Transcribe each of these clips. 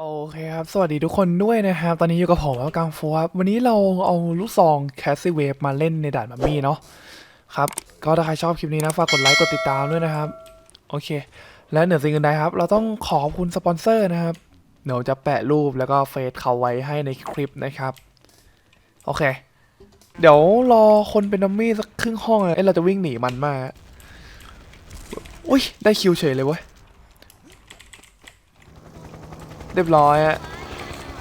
โอเคครับ สวัสดีทุกคนด้วยนะครับ ตอนนี้อยู่กับผมแล้วกังฟูครับ วันนี้เราเอาลูกซองแคสซี่เวฟมาเล่นในด่านมัมมี่เนาะ ครับ ก็ถ้าใครชอบคลิปนี้นะ ฝากกดไลค์ กดติดตามด้วยนะครับ โอเค และเหนือสิ่งอื่นใดครับ เราต้องขอบคุณสปอนเซอร์นะครับ เดี๋ยวจะแปะรูปแล้วก็เฟซเขาไว้ให้ในคลิปนะครับ โอเค เดี๋ยวรอคนเป็นนัมมี่สักครึ่งห้องเลยเอ้ยเราจะวิ่งหนีมันมากอุ้ย ได้คิวเฉยเลยเว้ย เรียบร้อยอะ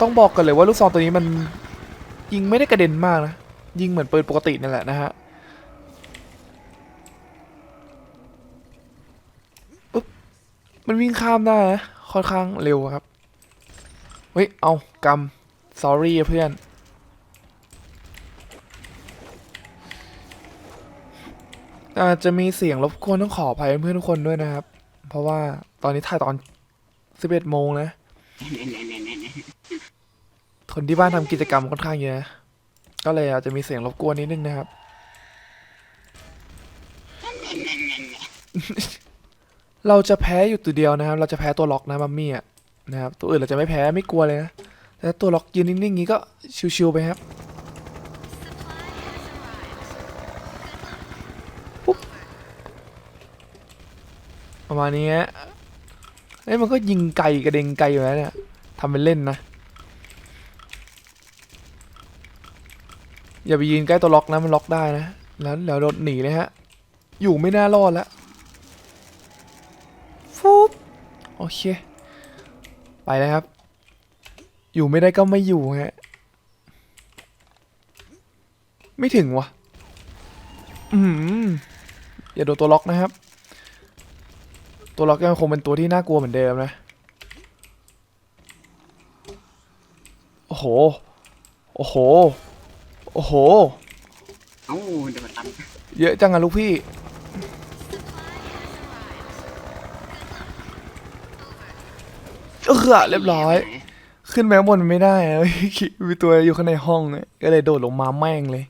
ต้องบอกกันเลยว่าลูกซองตัวนี้มันยิงไม่ได้กระเด็นมากนะ ยิงเหมือนปืนปกตินั่นแหละนะฮะมันวิ่งข้ามได้นะค่อนข้างเร็วครับ เฮ้ย เอากำ sorry เพื่อน อาจจะมีเสียงรบกวนต้องขออภัยเพื่อนทุกคนด้วยนะครับ เพราะว่าตอนนี้ถ่ายตอน 11โมงนะ คนที่บ้านทำกิจกรรมค่อนข้างเยอะ ก็เลยอาจจะมีเสียงรบกวนนิดนึงนะครับ เราจะแพ้อยู่ตัวเดียวนะครับ เราจะแพ้ตัวล็อกนะมัมมี่อะนะครับ ตัวอื่นเราจะไม่แพ้ไม่กลัวเลยนะ แต่ตัวล็อกยืนนิ่งๆอย่างนี้ก็ชิวๆไปครับปุ๊บประมาณนี้ เอ้ยมันก็ยิงไกลกระเด็งไกลอยู่แล้วเนี่ยทำเป็นเล่นนะ อย่าไปยืนใกล้ตัวล็อกนะมันล็อกได้นะ แล้วเดี๋ยวโดนหนีเลยฮะ อยู่ไม่น่ารอดแล้วฟุบโอเค ไปเลยครับ อยู่ไม่ได้ก็ไม่อยู่ฮะ ไม่ถึงวะ อืมอย่าโดนตัวล็อกนะครับ ตัวล็อกยังคงเป็นตัวที่น่ากลัวเหมือนเดิมนะ โอ้โห โอ้โห โอ้โห เอ้าเดี๋ยวตันเยอะจังอะลูกพี่ เออเรียบร้อย ขึ้นแมข้างบนไม่ได้อะ มีตัวอยู่ข้างในห้องอะก็เลยโดดลงมาแม่งเลย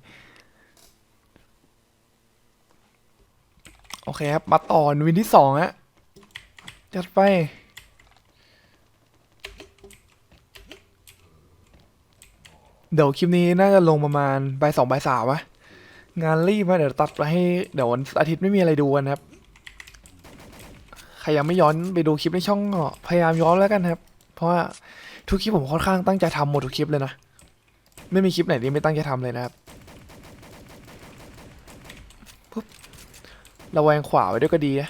โอเคครับ มาต่อวินที่สองฮะ จัดไป เดี๋ยวคลิปนี้น่าจะลงประมาณบ่ายสองบ่ายสามวะงานรีบมาเดี๋ยวตัดไปให้เดี๋ยววันอาทิตย์ไม่มีอะไรดูกันครับ ใครยังไม่ย้อนไปดูคลิปในช่องก็พยายามย้อนแล้วกันครับ เพราะว่าทุกคลิปผมค่อนข้างตั้งใจทำหมดทุกคลิปเลยนะ ไม่มีคลิปไหนที่ไม่ตั้งใจทำเลยนะครับปุ๊บระแวงขวาไว้ด้วยก็ดีนะ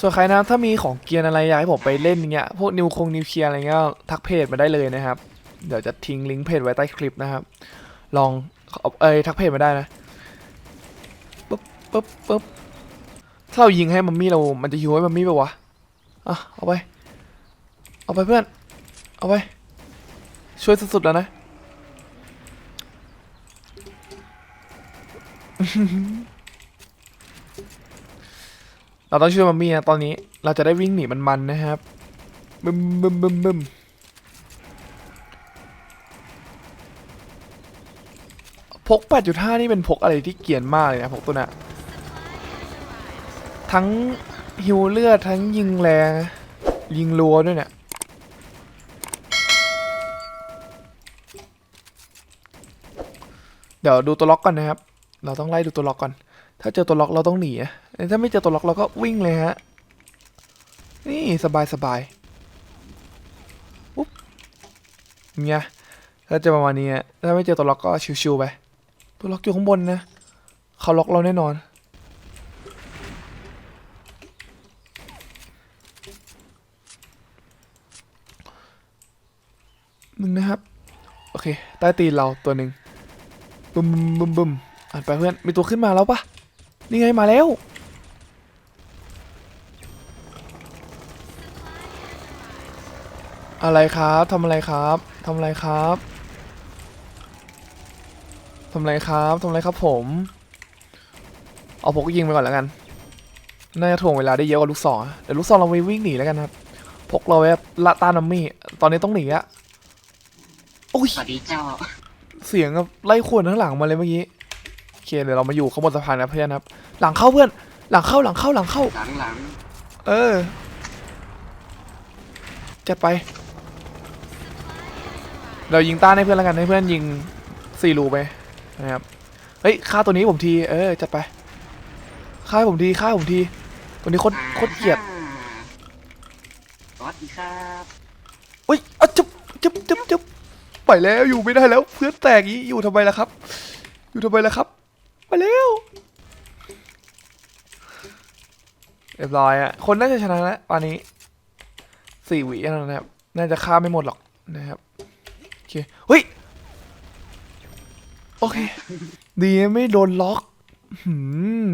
ส่วนใครนะถ้ามีของเกียร์อะไรอยากให้ผมไปเล่นเงี้ยพวกนิวคงนิวเคลียร์อะไรเงี้ยทักเพจมาได้เลยนะครับ เดี๋ยวจะทิ้งลิงก์เพจไว้ใต้คลิปนะครับ ลองเอ้ยทักเพจมาได้นะปุ๊บปุ๊บปุ๊บถ้าเรายิงให้มัมมี่เรามันจะฮิวให้มัมมี่ปะวะอะเอาไป เอาไปเพื่อน เอาไป ช่วยสุดๆแล้วนะ เราต้องช่วยมัมมี่นะตอนนี้ เราจะได้วิ่งหนีมันๆนะครับบึมบึมบึมบึมพก 8.5 นี่เป็นพกอะไรที่เกียนมากเลยนะพกตัวน่ะทั้งฮิวเลือดทั้งยิงแรงยิงรัวด้วยเนี่ยเดี๋ยวดูตัวล็อกก่อนนะครับ เราต้องไล่ดูตัวล็อกก่อน ถ้าเจอตัวล็อกเราต้องหนีอะ ถ้าไม่เจอตัวล็อกเราก็วิ่งเลยฮะ นี่สบายสบายปุ๊บเนี่ยถ้าจะประมาณนี้อะถ้าไม่เจอตัวล็อกก็ชิวๆไป ตัวล็อกอยู่ข้างบนนะเขาล็อกเราแน่นอน หนึ่งนะครับ โอเค ใต้ตีนเราตัวหนึ่งบึมบึมบึมบึมอ่านไปเพื่อน มีตัวขึ้นมาแล้วปะนี่ไงมาแล้ว อะไรครับทำอะไรครับทำอะไรครับทำอะไรครับทำอะไรครับผม เอาพกยิงไปก่อนแล้วกัน น่าจะถ่วงเวลาได้เยอะกว่าลูกศรอะเดี๋ยวลูกศรเราไปวิ่งหนีแล้วกันครับ พกเราไว้ละต้านนัมมี่ ตอนนี้ต้องหนีอะโอ้ยสวัสดีเจ้า เสียงแบบไล่ขวนข้างหลังมาเลยเมื่อกี้ โอเคเคเดี๋ยวเรามาอยู่ข้างบนสะพานนะเพื่อนครับ หลังเข้าเพื่อน หลังเข้าหลังเข้าหลังเข้า หลังหลังเออจัดไป เรายิงต้านให้เพื่อนแล้วกันให้เพื่อนยิงสี่รูไปนะครับเฮ้ยฆ่าตัวนี้ผมทีเออจัดไปฆ่าให้ผมทีฆ่าให้ผมทีตัวนี้โคตรโคตรเกลียดอ่าสวัสดีครับอุ้ยอะจุ๊บจุ๊บจุ๊บจุ๊บไปแล้วอยู่ไม่ได้แล้วเพื่อนแตกอย่างนี้อยู่ทำไมล่ะครับ อยู่ทำไมล่ะครับ ไปแล้วเรียบร้อยอะคนน่าจะชนะแล้วตอนนี้สี่หวีแล้วนะครับน่าจะฆ่าไม่หมดหรอกนะครับโอ เคเฮ้ย โอเค ดีไม่โดนล็อกหืม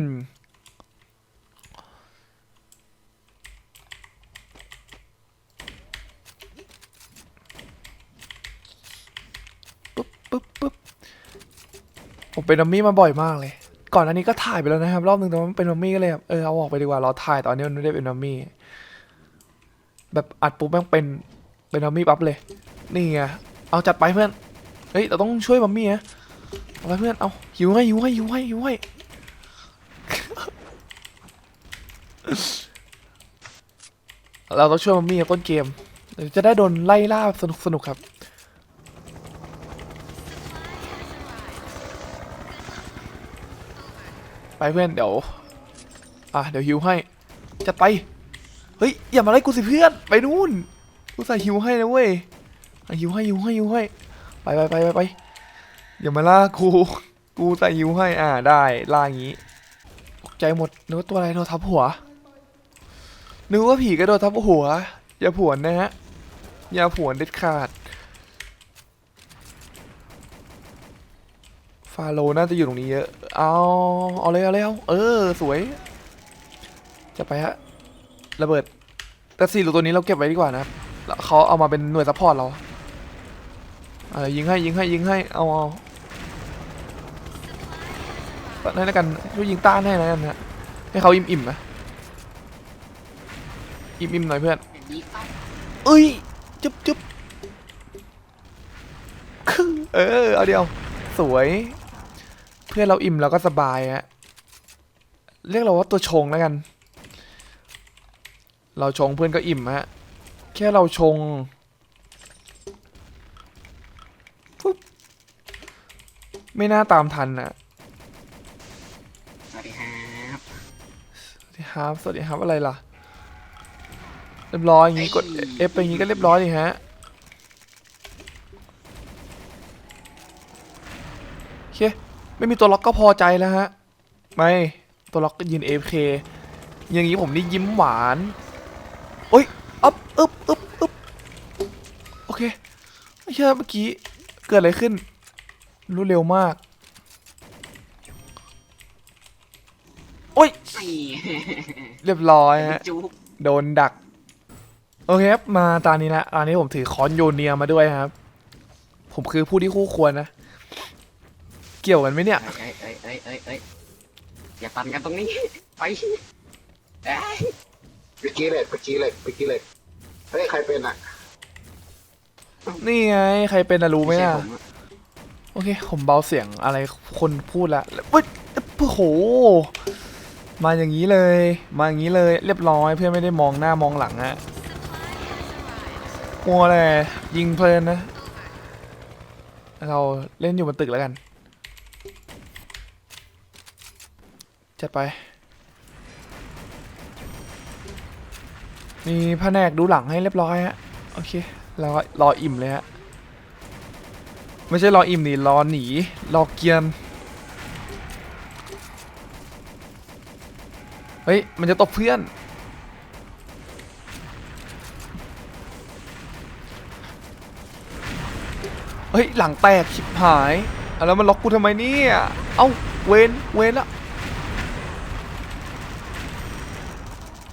ปึ๊บปึ๊บปึ๊บผมเป็นดัมมี่มาบ่อยมากเลย ก่อนอันนี้ก็ถ่ายไปแล้วนะครับ รอบหนึ่งแต่ว่ามันเป็นดัมมี่ก็เลยแบบเออเอาออกไปดีกว่าเราถ่ายตอนนี้มันไม่ได้เป็นดัมมี่แบบอัดปุ๊บแม่งเป็นเป็นดัมมี่ปั๊บเลย นี่ไง เอาจัดไปเพื่อน เฮ้ย เราต้องช่วยมัมมี่นะเอาไปเพื่อน เอาหิวให้หิวให้หิวให้หิวให้เราต้องช่วยมัมมี่ต้นเกม จะได้โดนไล่ล่าสนุกสนุกครับ ไปเพื่อนเดี๋ยว อะเดี๋ยวฮิวให้ จะไป เฮ้ย อย่ามาไล่กูสิเพื่อน ไปนู่นกูใส่ฮิวให้นะเว้ย หิวให้ฮิวให้ฮิวให้ไปไปไปไปไปอย่ามาล่ากูกูใส่ฮิวให้อ่าได้ล่าอย่างงี้ตกใจหมดนึกว่าตัวอะไรโดนทับหัวนึกว่าผีกระโดดทับหัว อย่าผวนนะฮะอย่าผวนเด็ดขาด ฟาโลน่าจะอยู่ตรงนี้เยอะเอาเอาเลยเอาเลยเอาเออสวย จะไปฮะระเบิดแต่สี่ลูกตัวนี้เราเก็บไว้ดีกว่านะครับเขาเอามาเป็นหน่วยซัพพอร์ตเรา เออยิงให้ยิงให้ยิงให้เอาเอานั่นแล้วกันช่วยยิงต้านให้แล้วกันนะให้เขาอิ่มอิ่มๆนะอิ่มอิ่มๆหน่อยเพื่อนอย่างนี้ครับเอ้ยจุ๊บจุ๊บครึ่งเออเอาเดียว สวย เพื่อนเราอิ่มเราก็สบายฮะเรียกเราว่าตัวชงแล้วกัน เราชงเพื่อนก็อิ่มฮะแค่เราชงปุ๊บ ไม่น่าตามทันนะสวัสดีครับสวัสดีครับสวัสดีครับอะไรล่ะ เรียบร้อยอย่างงี้กด F ไปอย่างงี้ก็เรียบร้อยดิฮะโอเคไม่มีตัวล็อกก็พอใจแล้วฮะ ไม่ตัวล็อกก็ยืน AFK อย่างนี้ผมนี่ยิ้มหวานโอ้ยอึ๊บอึ๊บอึ๊บอึ๊บโอเคไม่เชื่อเมื่อกี้เกิดอะไรขึ้น รู้เร็วมาก โอ้ยไอ้เรียบร้อยฮะ จุ๊บโดนดัก โอเคครับ มาตอนนี้ละตอนนี้ผมถือค้อนโยเนียมาด้วยครับ ผมคือผู้ที่คู่ควรนะ เกี่ยวกันไหมเนี่ย เอ้ยเอ้ยเอ้ยเอ้ยเอ้ยอย่าปั่นกันตรงนี้ ไปเอ้ยเมื่อกี้เหล็กเมื่อกี้เหล็กเมื่อกี้เหล็กเฮ้ยใครเป็นอะนี่ไง ใครเป็นอะรู้ไหมใช่อะผมอะ โอเค ผมเบาเสียงอะไรคนพูดละแล้วเฮ้ยโอ้โห มาอย่างนี้เลย มาอย่างนี้เลย เรียบร้อยเพื่อนไม่ได้มองหน้ามองหลังอะมัวเลยยิงเพลินนะ เราเล่นอยู่บนตึกแล้วกัน จัดไป มีแผนกดูหลังให้เรียบร้อยฮะ โอเครอรออิ่มเลยฮะ ไม่ใช่รออิ่มนี่รอหนีรอเกียนเฮ้ย มันจะตบเพื่อน เฮ้ย หลังแตกชิบหายอะแล้วมันล็อกกูทำไมเนี่ย เอ้า เวนเวนละ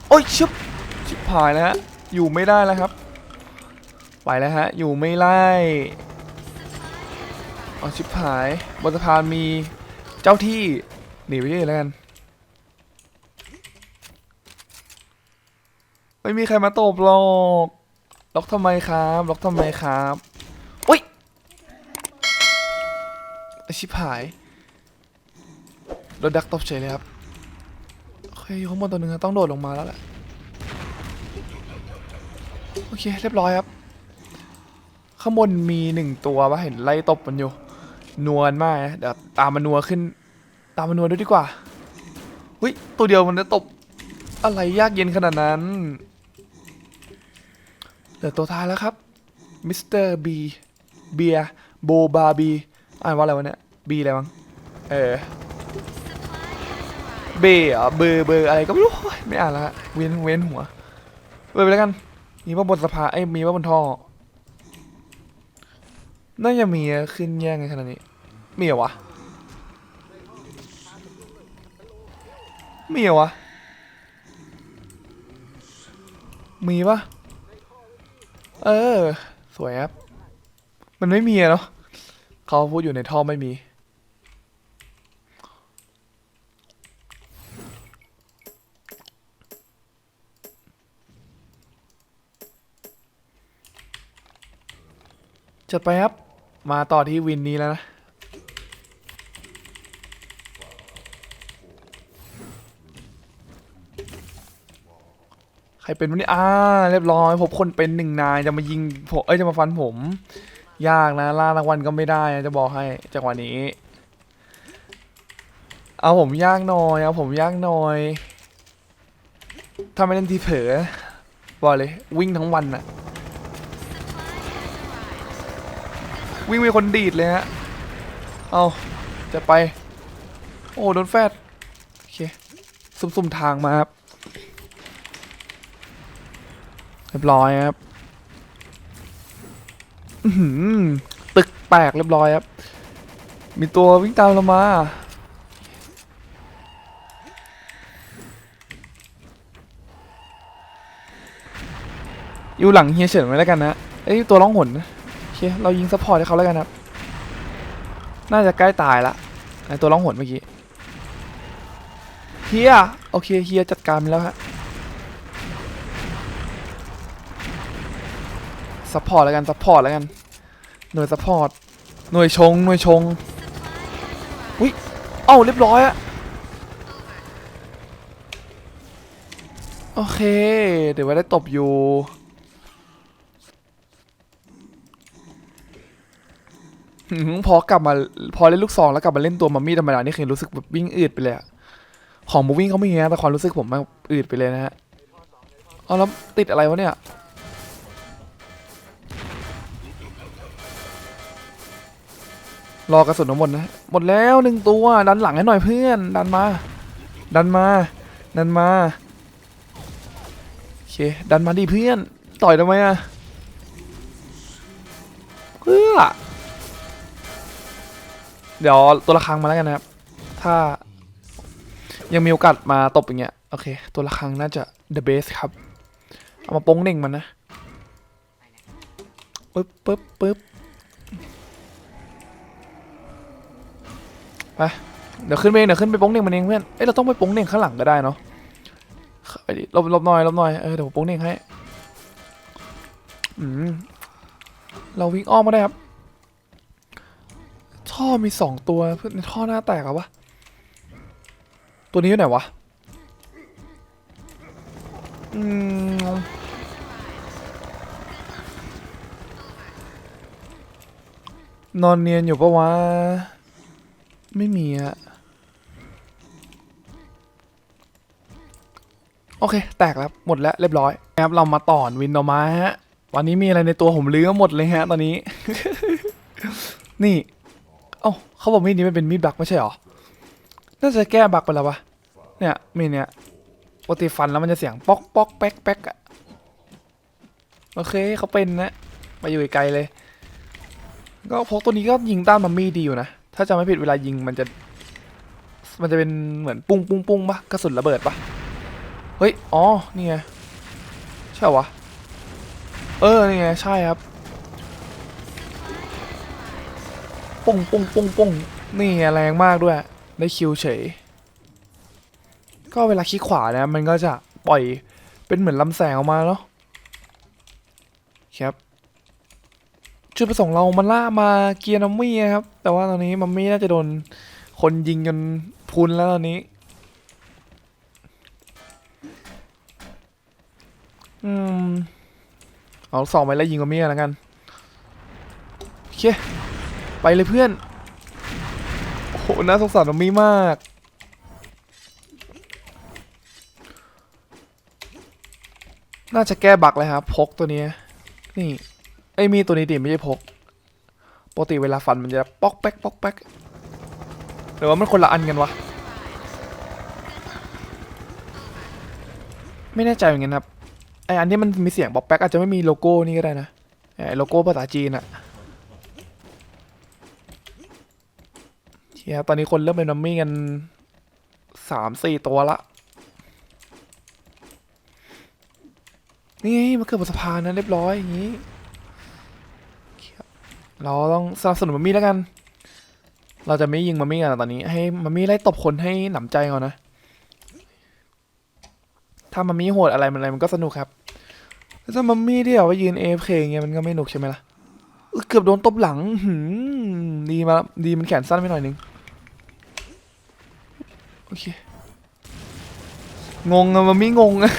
โอ้ยชิบชิบหายแล้วฮะ อยู่ไม่ได้แล้วครับ ไปแล้วฮะ อยู่ไม่ไล่ เอาชิบหายบนสะพานมีเจ้าที่หนีไปที่อื่นแล้วกัน ไม่มีใครมาตบหรอกล็อกทำไมครับล็อกทำไมครับอุ้ยอ้ชิบหายโดนดักตบเฉยเลยครับโอเคอยู่ข้างบนตัวหนึ่งต้องโดดลงมาแล้วแหละโอเคเรียบร้อยครับข้างบนมีหนึ่งตัววะเห็นไล่ตบมันอยู่ นวลมากนะเดี๋ยวตามมันนัวขึ้น ตามมันนัวด้วยดีกว่าเฮ้ยตัวเดียวมันจะตบ อะไรยากเย็นขนาดนั้นเหลือตัวท้ายแล้วครับมิสเตอร์บีเบียโบบาบีอ่านว่าอะไรวะเนี่ยบีอะไรมั้งเออเบเหรอเบอร์เบอร์อะไรก็ไม่รู้โอ๊ยไม่อ่านละเว้นเว้นหัวเบอร์ไปแล้วกัน มีว่าบนสะพานไอ้ยมีว่าบนท่อ น่าจะมีขึ้นแย่งกันขนาดนี้ มีเหรอวะ มีเหรอวะ มีปะเออ สวยครับ มันไม่มีเนาะเขาพูดอยู่ในท่อไม่มี จัดไปครับ มาต่อที่วินนี้แล้วนะ ใครเป็นวันนี้อ่าเรียบร้อยพบคนเป็นหนึ่งนายจะมายิงผมเอ้ยจะมาฟันผม ยากนะล่ารางวัลก็ไม่ได้นะจะบอกให้จังหวะนี้ เอาผมยากหน่อยเอาผมยากหน่อยถ้าไม่เล่นทีเผลอบอกเลยวิ่งทั้งวันอะ วิ่งมีคนดีดเลยฮะ เอาจะไป โอ้โดนแฟดโอเคซุ่มๆทางมาครับเรียบร้อยครับอื้อหือตึกแตกเรียบร้อยครับ มีตัววิ่งตามเรามาอยู่หลังเฮียเฉินไว้แล้วกันนะ เอ้ยตัวร้องหนนะ ค เรายิงซัพพอร์ตให้เขาแล้วกันครับ น่าจะใกล้ตายละไอตัวร้องหนเมื่อกี้เฮียโอเคเฮียจัดการมันแล้วฮะซัพพอร์ตแล้วกันซัพพอร์ตแล้วกันหน่วยซัพพอร์ตหน่วยชงหน่วยชงอุ้ยเอ้าเรียบร้อยอะโอเค เดี๋ยวไว้ได้ตบอยู่ อื้อหือ พอกลับมาพอเล่นลูกซองแล้วกลับมาเล่นตัวมัมมี่ธรรมดานี่คือรู้สึกแบบวิ่งอืดไปเลยอะของมูวิ่งเขาไม่มีนะแต่ความรู้สึกผมมันอืดไปเลยนะฮะเอาแล้วติดอะไรวะเนี่ยรอกระสุนหมดนะหมดแล้วหนึ่งตัวดันหลังให้หน่อยเพื่อน ดันมา ดันมา ดันมาโอเคดันมาดิเพื่อน ต่อยทำไมอะเพื่อ เดี๋ยวตัวละครังมาแล้วกันนะครับ ถ้ายังมีโอกาสมาตบอย่างเงี้ย โอเค ตัวละครังน่าจะ the best ครับ เอามาโป้งเน่งมันนะปึ๊บปึ๊บปึ๊บไปเดี๋ยวขึ้นไปเองเดี๋ยวขึ้นไปโป้งเน่งมันเองเพื่อน เอ้ยเราต้องไปโป้งเน่งข้างหลังก็ได้เนาะไปดิลบหลบหน่อยลบหน่อยเออเดี๋ยวผมโป้งเน่งให้ อืมเราวิ่งอ้อมมาได้ครับ ท่อมีสองตัวเพื่อนท่อหน้าแตกอะวะ ตัวนี้อยู่ไหนวะ อืมนอนเนียนอยู่ปะวะ ไม่มีอะโอเค แตกแล้ว หมดแล้ว เรียบร้อยครับเรามาต่อนวินโนมาฮะ วันนี้มีอะไรในตัวผมลื้อหมดเลยฮะ ตอนนี้ นี่ เขาบอกมีดนี้มันเป็นมีดบักไม่ใช่หรอ น่าจะแก้บักไปแล้วปะเนี่ยมีดเนี้ยปกติฟันแล้วมันจะเสียงป๊อกป๊อกแป๊กแป๊กอะโอเคเขาเป็นนะไปอยู่ไกลเลย ก็พกตัวนี้ก็ยิงต้านมัมมี่ดีอยู่นะ ถ้าจำไม่ผิดเวลายิงมันจะ มันจะเป็นเหมือนปุ้งปุ้งปุ้งปะกระสุนระเบิดปะเฮ้ย อ๋อ นี่ไง ใช่วะ เออ นี่ไง ใช่ครับ ปุ้งปุ้งปุ้งปุ้งนี่แรงมากด้วย ได้คิวเฉย ก็เวลาคลิกขวานะมันก็จะปล่อยเป็นเหมือนลำแสงออกมาเนาะครับจุดประสงค์เรามันล่ามาเกียร์นัมมี่ครับ แต่ว่าตอนนี้มัมมี่น่าจะโดนคนยิงจนพุนแล้วตอนนี้อืมเอาสองไปแล้วยิงกับมียแล้วกันโอเค ไปเลยเพื่อน โอ้โหน่าสงสารมัมมี่มาก น่าจะแก้บักเลยครับพกตัวนี้นี่ไอ้มีตัวนี้ดิไม่ใช่พกปกติเวลาฟันมันจะป๊อกแป๊กป๊อกแป๊กหรือว่ามันคนละอันกันวะไม่แน่ใจเหมือนกันครับไออันที่มันมีเสียงป๊อกแป๊กอาจจะไม่มีโลโก้นี่ก็ได้นะไอโลโก้ภาษาจีนอะ เชียตอนนี้คนเริ่มเป็นนัมมี่กันสามสี่ตัวละ นี่ไงมาเกิดบนสะพานนะเรียบร้อยอย่างนี้ เราต้องสนับสนุนมัมมี่แล้วกัน เราจะไม่ยิงมัมมี่กันตอนนี้ ให้มัมมี่ไล่ตบคนให้หนำใจก่อนนะ ถ้ามัมมี่โหดอะไรมันอะไรมันก็สนุกครับแต่ถ้ามัมมี่ที่แบบว่ายืนเอฟเคเงี้ยมันก็ไม่หนุกใช่ไหมล่ะเกือบโดนตบหลังหืมดีมา ดีมันแขนสั้นไปหน่อยนึง โอเค งงอะมัมมี่งงอะ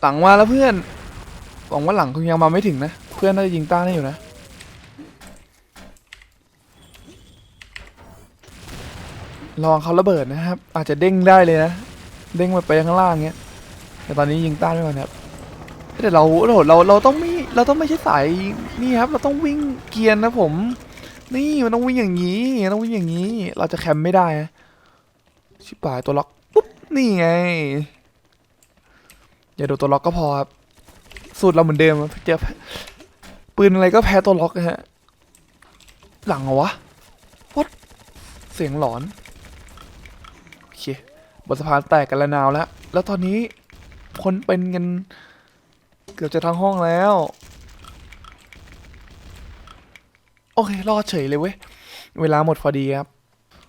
หลังมาแล้วเพื่อน หวังว่าหลังคงยังมาไม่ถึงนะ เพื่อนน่าจะยิงต้านได้อยู่นะ ลองเขาระเบิดนะครับ อาจจะเด้งได้เลยนะ เด้งไปไปข้างล่างเงี้ย แต่ตอนนี้ยิงต้านไม่ก่อครับแต่เราเราเราเราต้องไม่เราต้องไม่ใช่สายนี่ครับ เราต้องวิ่งเกียร์นะผม นี่มันต้องวิ่งอย่างนี้ต้องวิ่งอย่างนี้ เราจะแคมไม่ได้ชิบหายตัวล็อกปุ๊บนี่ไงอย่าดูตัวล็อกก็พอครับสูตรเราเหมือนเดิมเจอปืนอะไรก็แพ้ตัวล็อกนะฮะหลังเหรอวะวัดเสียงหลอน บนสะพานแตกกันละนาวแล้ว แล้วตอนนี้คนเป็นกันเกือบจะทั้งห้องแล้ว โอเค รอดเฉยเลยเว้ย เวลาหมดพอดีครับ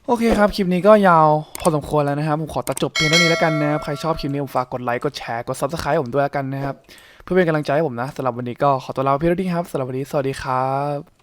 โอเคครับ คลิปนี้ก็ยาวพอสมควรแล้วนะครับ ผมขอตัดจบเพียงเท่านี้แล้วกันนะครับ ใครชอบคลิปนี้ผมฝากกดไลค์ กดแชร์ กด subscribe ผมด้วยแล้วกันนะครับ เพื่อเป็นกำลังใจให้ผมนะสำหรับวันนี้ก็ขอตัวลาไปเพียงเท่านี้ครับสำหรับวันนี้ สวัสดีครับ